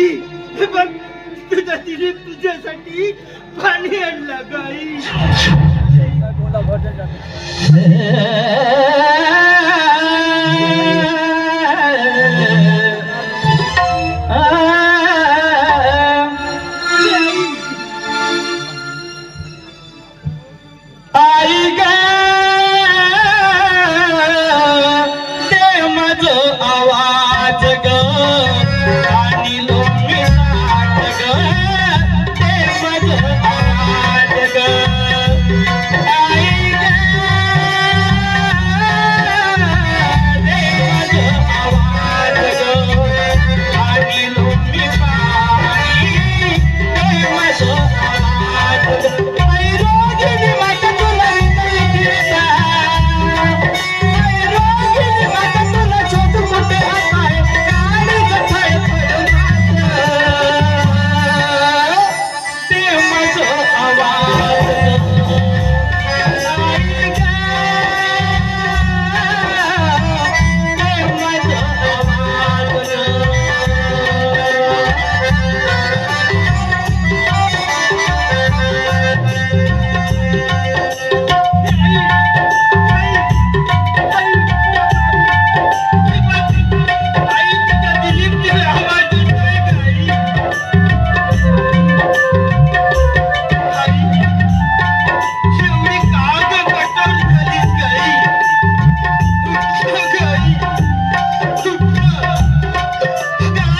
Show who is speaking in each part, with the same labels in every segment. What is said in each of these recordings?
Speaker 1: गाई पण तुझ्या तिने तुझ्यासाठी पाणी आणला गाई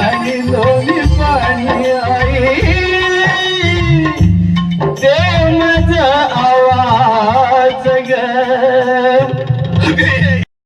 Speaker 2: I need love you.